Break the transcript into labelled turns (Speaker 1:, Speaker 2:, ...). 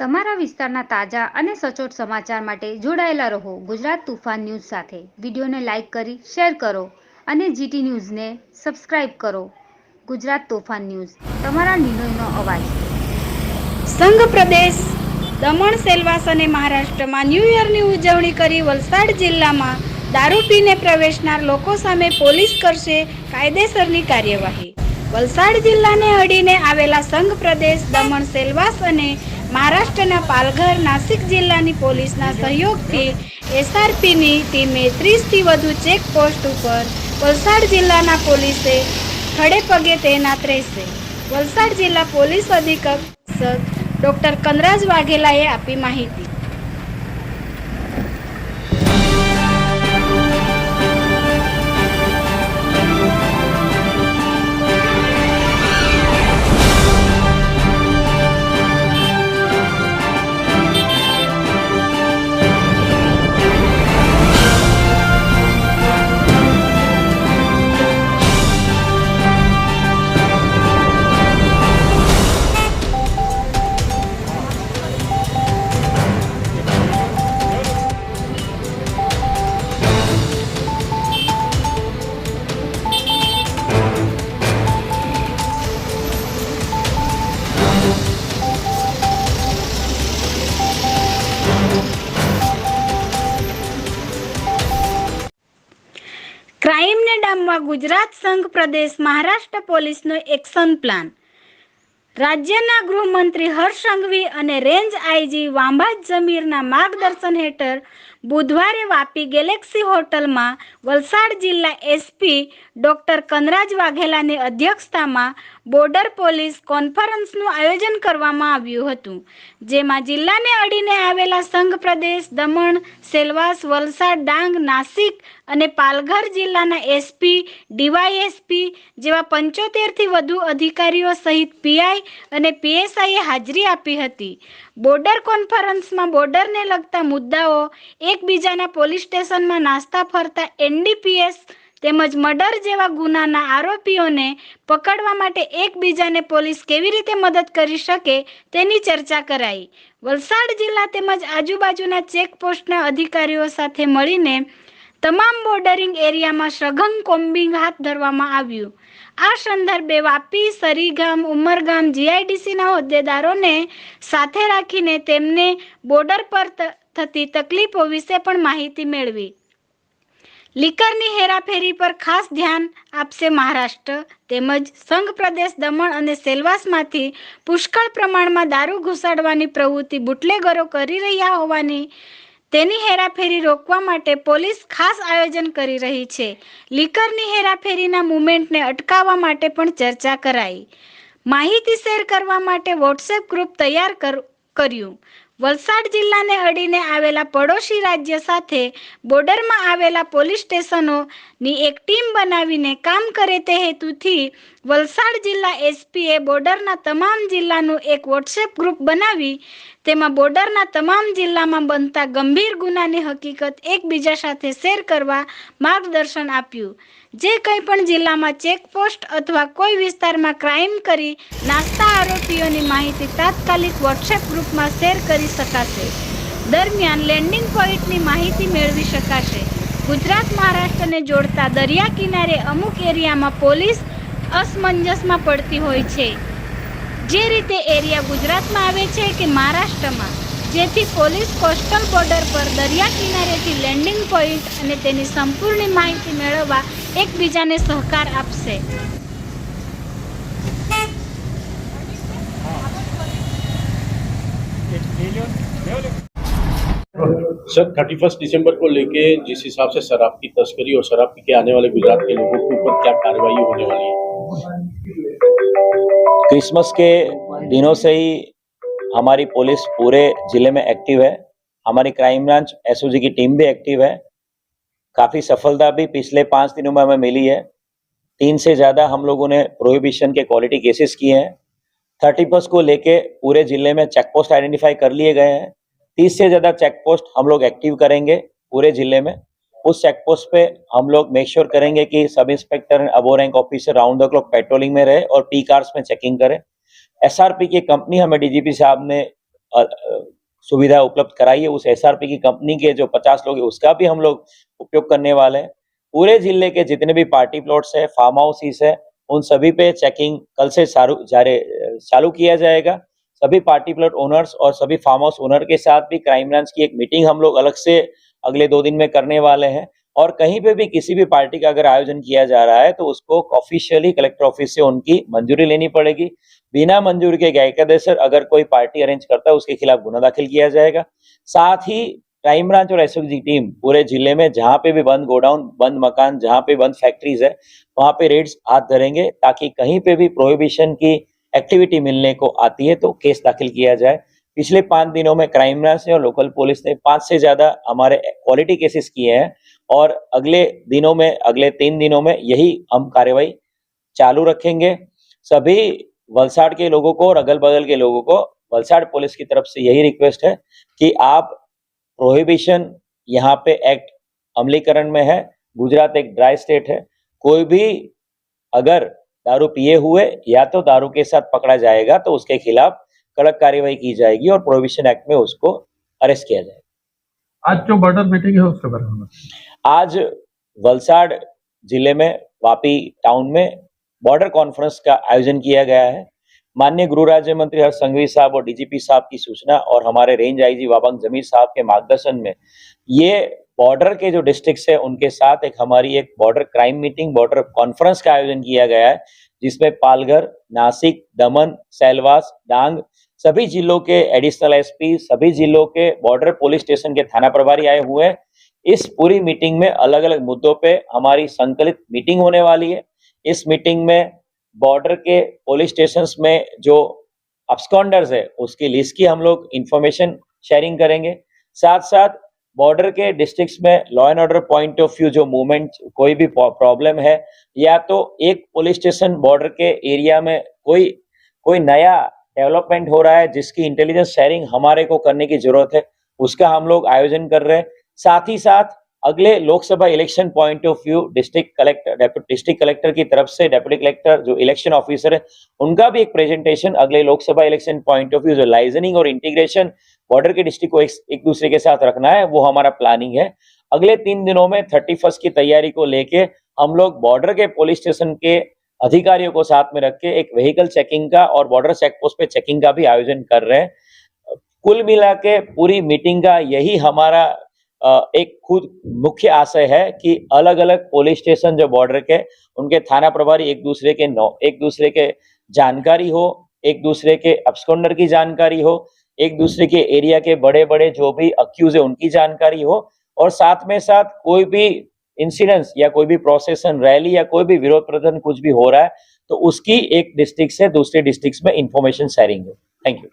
Speaker 1: તમારા વિસ્તારના તાજા અને સચોટ સમાચાર માટે જોડાયેલા રહો ગુજરાત તુફાન ન્યૂઝ સાથે. વિડીયોને લાઇક કરી, શેર કરો અને જીટી ન્યૂઝને સબસ્ક્રાઇબ કરો. ગુજરાત તોફાન ન્યૂઝ, તમારા નિર્ણયનો અવાજ.
Speaker 2: સંઘ પ્રદેશ, દમણ, સેલવાસ અને મહારાષ્ટ્રમાં ન્યૂ યરની ઉજવણી કરી વલસાડ જિલ્લામાં દારૂ પીને પ્રવેશનાર લોકો સામે પોલીસ કરશે કાયદેસરની કાર્યવાહી. વલસાડ જિલ્લાને અડીને આવેલા સંઘ પ્રદેશ, દમણ, સેલવાસ અને મહારાષ્ટ્રના પાલઘર નાસિક જિલ્લાની પોલીસના સહયોગથી એસઆરપીની ટીમે ત્રીસથી વધુ ચેકપોસ્ટ ઉપર વલસાડ જિલ્લાના પોલીસે ખડે પગે તૈનાત રહેશે. વલસાડ જિલ્લા પોલીસ અધિક્ષક ડોક્ટર કનરાજ વાઘેલાએ આપી માહિતી. ગુજરાત સંઘ પ્રદેશ મહારાષ્ટ્ર પોલીસનો એક્શન પ્લાન. રાજ્યના ગૃહમંત્રી હર્ષ સંઘવી અને રેન્જ આઈજી વાંભાજ જમીરના માર્ગદર્શન હેઠળ બુધવારે વાપી ગેલેક્સી હોટલમાં વલસાડ જિલ્લા એસપી ડોક્ટર કનરાજ વાઘેલાની અધ્યક્ષતામાં બોર્ડર પોલીસ કોન્ફરન્સનું આયોજન કરવામાં આવ્યું હતું, જેમાં જિલ્લાને અડીને આવેલા સંઘ પ્રદેશ દમણ, સેલવાસ, વલસાડ, ડાંગ, નાસિક અને પાલઘર જિલ્લાના એસપી ડીવાયએસપી જેવા પંચોતેરથી વધુ અધિકારીઓ સહિત પીઆઈ અને પીએસઆઈએ હાજરી આપી હતી. બોર્ડર કોન્ફરન્સમાં બોર્ડરને લગતા મુદ્દાઓ એકબીજાના પોલીસ સ્ટેશનમાં નાસ્તા ફરતા એનડીપીએસ તેમજ મર્ડર જેવા ગુનાના આરોપીઓને પકડવા માટે એકબીજાને પોલીસ કેવી રીતે મદદ કરી શકે તેની ચર્ચા કરાઈ. વલસાડ જિલ્લા તેમજ આજુબાજુના ચેકપોસ્ટના અધિકારીઓ સાથે મળીને તમામ બોર્ડરિંગ એરિયામાં સઘન કોમ્બિંગ હાથ ધરવામાં આવ્યું. આ સંદર્ભે વાપી, સરીગામ, ઉમરગામ, જીઆઈડીસીના હોદ્દેદારોને સાથે રાખીને તેમને બોર્ડર પર થતી તકલીફો વિશે પણ માહિતી મેળવી. લીકરની હેરાફેરી પર ખાસ ધ્યાન આપશે મહારાષ્ટ્ર તેમજ સંઘ પ્રદેશ દમણ અને સેલવાસમાંથી પુષ્કળ પ્રમાણમાં દારૂ ઘુસાડવાની પ્રવૃત્તિ બુટલેગરો કરી રહ્યા હોવાની તેની હેરાફેરી રોકવા માટે પોલીસ ખાસ આયોજન કરી રહી છે. લીકરની હેરાફેરીના મુવમેન્ટને અટકાવવા માટે પણ ચર્ચા કરાઈ. માહિતી શેર કરવા માટે વોટ્સએપ ગ્રુપ તૈયાર કર- કર્યું. વલસાડ જિલ્લાને અડીને આવેલા પડોશી રાજ્ય સાથે બોર્ડરમાં આવેલા પોલીસ સ્ટેશનોની એક ટીમ બનાવીને કામ કરે તે હેતુથી વલસાડ જિલ્લા એસપીએ બોર્ડરના તમામ જિલ્લાનું એક વોટ્સએપ ગ્રુપ બનાવી તેમાં બોર્ડરના તમામ જિલ્લામાં બનતા ગંભીર ગુનાની હકીકત એકબીજા સાથે શેર કરવા માર્ગદર્શન આપ્યું. જે કંઈ પણ જિલ્લામાં ચેકપોસ્ટ અથવા કોઈ વિસ્તારમાં ક્રાઇમ કરી નાસ્તા આરોપીઓની માહિતી તાત્કાલિક વોટ્સએપ ગ્રુપમાં શેર કરી શકાશે. દરમિયાન લેન્ડિંગ પોઈન્ટની માહિતી મેળવી શકાશે. ગુજરાત મહારાષ્ટ્રને જોડતા દરિયા કિનારે અમુક એરિયામાં પોલીસ અસમંજસમાં પડતી હોય છે. જે રીતે એરિયા ગુજરાતમાં આવે છે કે મહારાષ્ટ્રમાં, જેથી પોલીસ કોસ્ટલ બોર્ડર પર દરિયા કિનારેથી લેન્ડિંગ પોઈન્ટ અને તેની સંપૂર્ણ માહિતી મેળવવા એકબીજાને સહકાર આપશે
Speaker 3: सर थर्टी फर्स्ट दिसंबर को लेके जिस हिसाब से शराब की तस्करी और शराब पी के आने वाले गुजरात के लोगों के ऊपर क्या कार्रवाई होने वाली है
Speaker 4: क्रिसमस के दिनों से ही हमारी पुलिस पूरे जिले में एक्टिव है हमारी क्राइम ब्रांच एसओजी की टीम भी एक्टिव है काफ़ी सफलता भी पिछले पाँच दिनों में हमें मिली है। तीन से ज़्यादा हम लोगों ने प्रोहिबिशन के क्वालिटी केसेस किए हैं। थर्टी फ़र्स्ट को लेके पूरे ज़िले में चेक पोस्ट आइडेंटिफाई कर लिए गए हैं। तीस से ज़्यादा चेक पोस्ट हम लोग एक्टिव करेंगे पूरे ज़िले में। उस चेक पोस्ट पे हम लोग मेक श्योर करेंगे कि sub inspector above rank officer round the clock patrolling में रहे और पी कार्स में चेकिंग करें। एसआरपी की कंपनी हमें डीजीपी साहब ने सुविधा उपलब्ध कराई है उस एसआरपी की कंपनी के जो 50 लोग है, उसका भी हम लोग उपयोग करने वाले हैं। पूरे ज़िले के जितने भी पार्टी प्लॉट्स है फार्म हाउसेस है, उन सभी पे चेकिंग कल से चालू किया जाएगा। सभी पार्टी प्लॉट ओनर्स और सभी फार्म हाउस ओनर के साथ भी क्राइम ब्रांच की एक मीटिंग हम लोग अलग से अगले दो दिन में करने वाले हैं। और कहीं पे भी किसी भी पार्टी का अगर आयोजन किया जा रहा है तो उसको ऑफिशियली कलेक्टर ऑफ़िस से उनकी मंजूरी लेनी पड़ेगी। बिना मंजूरी के गैरकायदेसर अगर कोई पार्टी अरेंज करता है, उसके खिलाफ गुना दाखिल किया जाएगा। साथ ही क्राइम ब्रांच और एसओजी टीम पूरे ज़िले में, जहाँ पे भी बंद गोडाउन, बंद मकान, जहाँ पे बंद फैक्ट्रीज है, वहाँ पे रेड्स हाथ धरेंगे, ताकि कहीं पे भी प्रोहिबिशन की एक्टिविटी मिलने को आती है तो केस दाखिल किया जाए। पिछले पाँच दिनों में क्राइम ब्रांच ने और लोकल पुलिस ने पाँच से ज़्यादा हमारे क्वालिटी केसेस किए हैं, और अगले दिनों में, अगले तीन दिनों में यही हम कार्यवाही चालू रखेंगे। सभी वलसाड़ के लोगों को और अगल बगल के लोगों को वलसाड़ पुलिस की तरफ़ से यही रिक्वेस्ट है कि आप प्रोहिबिशन यहाँ पे एक्ट अमलीकरण में है। गुजरात एक ड्राई स्टेट है। कोई भी अगर दारू पिए हुए या तो दारू के साथ पकड़ा जाएगा तो उसके खिलाफ कड़क कार्यवाही की जाएगी और प्रोहिबिशन एक्ट में उसको अरेस्ट किया जाएगा।
Speaker 5: आज जो बॉर्डर मीटिंग है उसके बारे में
Speaker 4: आज वलसाड़ ज़िले में वापी टाउन में बॉर्डर कॉन्फ्रेंस का आयोजन किया गया है। माननीय गृह राज्य मंत्री हर्ष संघवी साहब और डीजीपी साहब की सूचना और हमारे रेंज आईजी वाबंग जमीर साहब के मार्गदर्शन में ये बॉर्डर के जो डिस्ट्रिक्ट्स है, उनके साथ एक हमारी एक border crime meeting, border conference का आयोजन किया गया है, जिसमें पालघर, नासिक, दमन सैलवास डांग सभी जिलों के एडिशनल एसपी सभी जिलों के बॉर्डर पुलिस स्टेशन के थाना प्रभारी आए हुए हैं। इस पूरी मीटिंग में अलग अलग मुद्दों पे हमारी संकलित मीटिंग होने वाली है। इस मीटिंग में बॉर्डर के पुलिस स्टेशन में जो अब्सकॉन्डर्स है, उसकी लिस्ट की हम लोग इंफॉर्मेशन शेयरिंग करेंगे। साथ साथ बॉर्डर के डिस्ट्रिक्ट्स में law and order point of view जो मूवमेंट कोई भी प्रॉब्लम है, या तो एक पुलिस स्टेशन बॉर्डर के एरिया में कोई कोई नया डेवलपमेंट हो रहा है, जिसकी इंटेलिजेंस शेयरिंग हमारे को करने की ज़रूरत है, उसका हम लोग आयोजन कर रहे हैं। साथ ही साथ अगले Lok Sabha election point of view district collector district collector की तरफ़ से डेप्यूटी कलेक्टर जो इलेक्शन ऑफिसर है उनका भी एक प्रेजेंटेशन अगले Lok Sabha election point of view जो लाइजनिंग और इंटीग्रेशन बॉर्डर के डिस्ट्रिक्ट को एक, एक दूसरे के साथ रखना है वो हमारा प्लानिंग है। अगले तीन दिनों में थर्टी की तैयारी को लेके हम लोग बॉर्डर के पुलिस स्टेशन के अधिकारियों को साथ में रख के एक व्हीकल चेकिंग का और बॉर्डर चेक पोस्ट पे चेकिंग का भी आयोजन कर रहे हैं। कुल मिला के पूरी मीटिंग का यही हमारा एक खुद मुख्य आशय है कि अलग अलग पुलिस स्टेशन जो बॉर्डर के, उनके थाना प्रभारी एक दूसरे के नौ, एक दूसरे के जानकारी हो, एक दूसरे के अब्सकॉन्डर की जानकारी हो, एक दूसरे के एरिया के बड़े बड़े जो भी अक्यूज है, उनकी जानकारी हो और साथ में साथ कोई भी इंसिडेंस या कोई भी प्रोसेसन रैली या कोई भी विरोध प्रदर्शन कुछ भी हो रहा है तो उसकी एक डिस्ट्रिक्ट से दूसरे डिस्ट्रिक्ट में इंफॉर्मेशन शेयरिंग हो थैंक यू.